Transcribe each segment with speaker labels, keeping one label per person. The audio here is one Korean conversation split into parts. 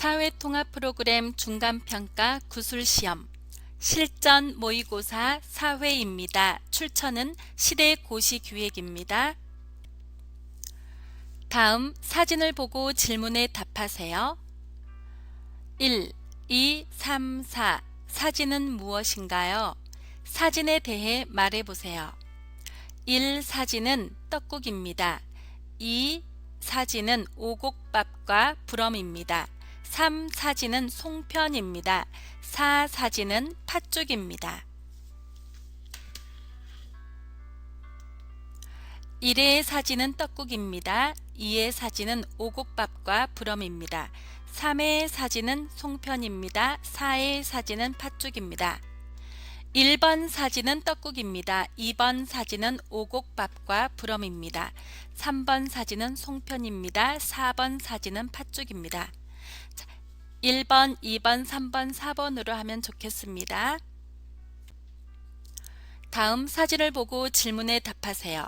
Speaker 1: 사회통합 프로그램 중간평가 구술시험 실전 모의고사 4회입니다. 출처는 시대고시기획입니다. 다음 사진을 보고 질문에 답하세요. 1, 2, 3, 4 사진은 무엇인가요? 사진에 대해 말해보세요. 1. 사진은 떡국입니다. 2. 사진은 오곡밥과 부럼입니다. 3. 사진은 송편입니다. 4. 사진은 팥죽입니다. 1의 사진은 떡국입니다. 2의 사진은 오곡밥과 부럼입니다. 3의 사진은 송편입니다. 4의 사진은 팥죽입니다. 1번 사진은 떡국입니다. 2번 사진은 오곡밥과 부럼입니다. 3번 사진은 송편입니다. 4번 사진은 팥죽입니다. 1번, 2번, 3번, 4번으로 하면 좋겠습니다. 다음 사진을 보고 질문에 답하세요.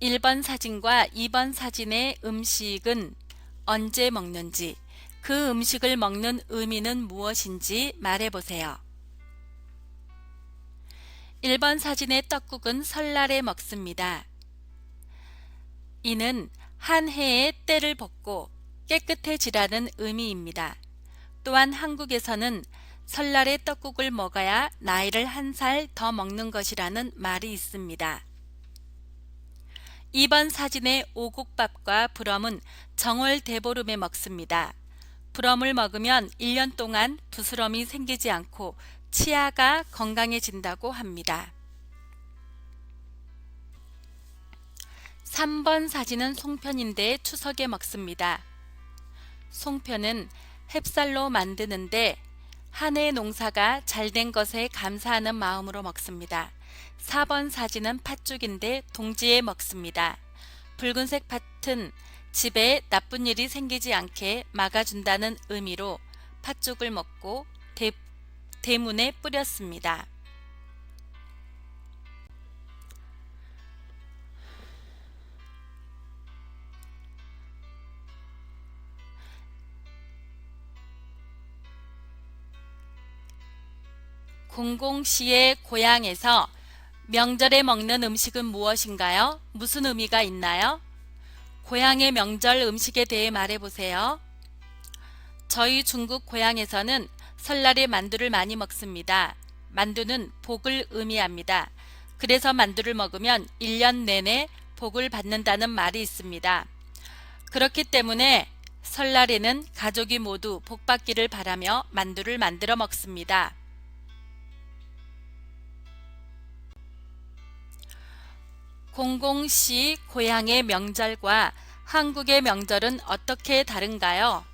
Speaker 1: 1번 사진과 2번 사진의 음식은 언제 먹는지, 그 음식을 먹는 의미는 무엇인지 말해보세요. 1번 사진의 떡국은 설날에 먹습니다. 이는 한 해의 때를 벗고 깨끗해지라는 의미입니다. 또한 한국에서는 설날에 떡국을 먹어야 나이를 한 살 더 먹는 것이라는 말이 있습니다. 2번 사진의 오곡밥과 부럼은 정월 대보름에 먹습니다. 부럼을 먹으면 1년 동안 부스럼이 생기지 않고 치아가 건강해진다고 합니다. 3번 사진은 송편인데 추석에 먹습니다. 송편은 햅쌀로 만드는데 한 해 농사가 잘 된 것에 감사하는 마음으로 먹습니다. 4번 사진은 팥죽인데 동지에 먹습니다. 붉은색 팥은 집에 나쁜 일이 생기지 않게 막아준다는 의미로 팥죽을 먹고 대, 대문에 뿌렸습니다. 공공씨의 고향에서 명절에 먹는 음식은 무엇인가요? 무슨 의미가 있나요? 고향의 명절 음식에 대해 말해보세요. 저희 중국 고향에서는 설날에 만두를 많이 먹습니다. 만두는 복을 의미합니다. 그래서 만두를 먹으면 1년 내내 복을 받는다는 말이 있습니다. 그렇기 때문에 설날에는 가족이 모두 복 받기를 바라며 만두를 만들어 먹습니다. 공공시 고향의 명절과 한국의 명절은 어떻게 다른가요?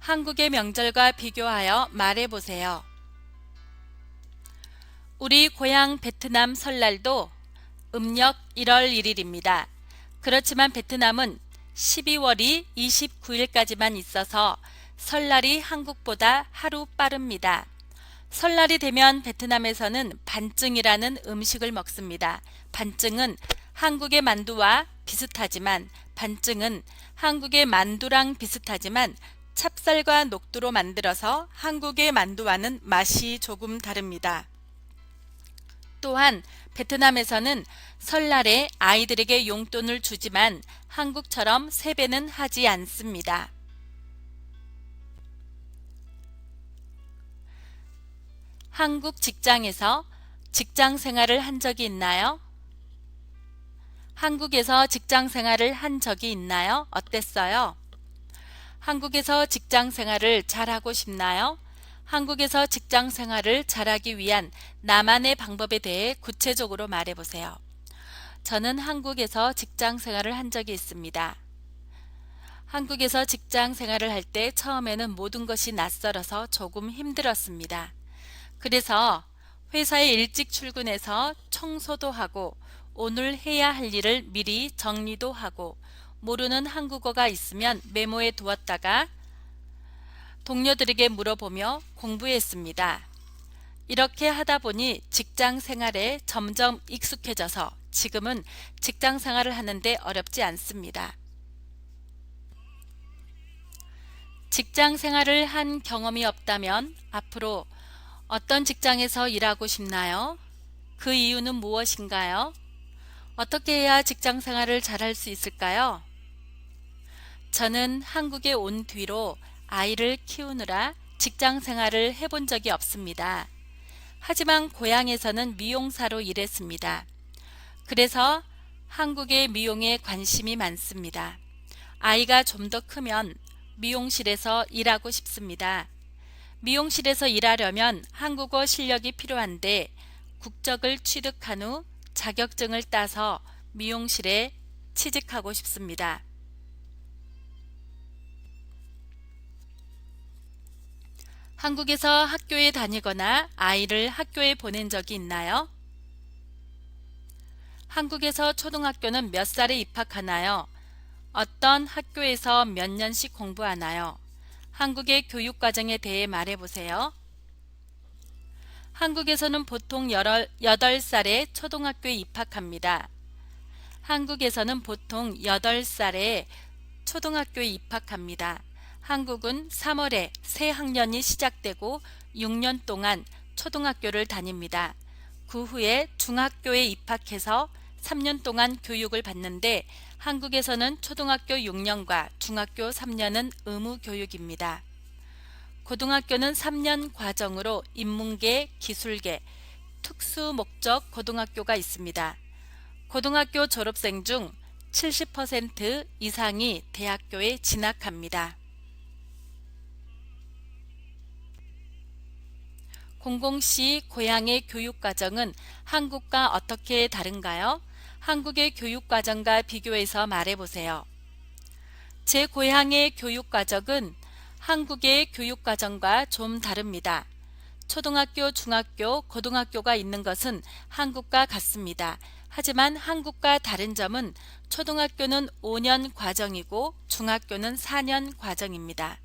Speaker 1: 한국의 명절과 비교하여 말해 보세요. 우리 고향 베트남 설날도 음력 1월 1일입니다. 그렇지만 베트남은 12월이 29일까지만 있어서 설날이 한국보다 하루 빠릅니다. 설날이 되면 베트남에서는 반증이라는 음식을 먹습니다. 반증은 한국의 만두와 비슷하지만 반증은 한국의 만두랑 비슷하지만 찹쌀과 녹두로 만들어서 한국의 만두와는 맛이 조금 다릅니다. 또한 베트남에서는 설날에 아이들에게 용돈을 주지만 한국처럼 세배는 하지 않습니다. 한국 직장에서 직장 생활을 한 적이 있나요? 한국에서 직장 생활을 한 적이 있나요? 어땠어요? 한국에서 직장 생활을 잘하고 싶나요? 한국에서 직장 생활을 잘하기 위한 나만의 방법에 대해 구체적으로 말해보세요. 저는 한국에서 직장 생활을 한 적이 있습니다. 한국에서 직장 생활을 할 때 처음에는 모든 것이 낯설어서 조금 힘들었습니다. 그래서 회사에 일찍 출근해서 청소도 하고 오늘 해야 할 일을 미리 정리도 하고 모르는 한국어가 있으면 메모해 두었다가 동료들에게 물어보며 공부했습니다. 이렇게 하다 보니 직장 생활에 점점 익숙해져서 지금은 직장 생활을 하는데 어렵지 않습니다. 직장 생활을 한 경험이 없다면 앞으로 어떤 직장에서 일하고 싶나요? 그 이유는 무엇인가요? 어떻게 해야 직장 생활을 잘할 수 있을까요? 저는 한국에 온 뒤로 아이를 키우느라 직장 생활을 해본 적이 없습니다. 하지만 고향에서는 미용사로 일했습니다. 그래서 한국의 미용에 관심이 많습니다. 아이가 좀 더 크면 미용실에서 일하고 싶습니다. 미용실에서 일하려면 한국어 실력이 필요한데 국적을 취득한 후 자격증을 따서 미용실에 취직하고 싶습니다. 한국에서 학교에 다니거나 아이를 학교에 보낸 적이 있나요? 한국에서 초등학교는 몇 살에 입학하나요? 어떤 학교에서 몇 년씩 공부하나요? 한국의 교육 과정에 대해 말해보세요. 한국에서는 보통 8살에 초등학교에 입학합니다. 한국에서는 보통 8살에 초등학교에 입학합니다. 한국은 3월에 새 학년이 시작되고 6년 동안 초등학교를 다닙니다. 그 후에 중학교에 입학해서 3년 동안 교육을 받는데 한국에서는 초등학교 6년과 중학교 3년은 의무 교육입니다. 고등학교는 3년 과정으로 인문계, 기술계, 특수 목적 고등학교가 있습니다. 고등학교 졸업생 중 70% 이상이 대학교에 진학합니다. 공공시 고향의 교육과정은 한국과 어떻게 다른가요? 한국의 교육과정과 비교해서 말해보세요. 제 고향의 교육과정은 한국의 교육과정과 좀 다릅니다. 초등학교, 중학교, 고등학교가 있는 것은 한국과 같습니다. 하지만 한국과 다른 점은 초등학교는 5년 과정이고 중학교는 4년 과정입니다.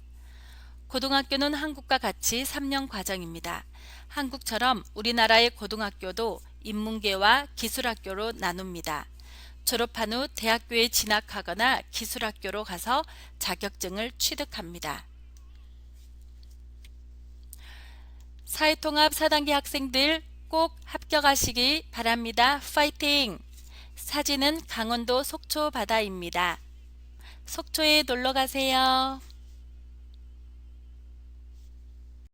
Speaker 1: 고등학교는 한국과 같이 3년 과정입니다. 한국처럼 우리나라의 고등학교도 인문계와 기술학교로 나눕니다. 졸업한 후 대학교에 진학하거나 기술학교로 가서 자격증을 취득합니다. 사회통합 4단계 학생들 꼭 합격하시기 바랍니다. 파이팅! 사진은 강원도 속초 바다입니다. 속초에 놀러 가세요.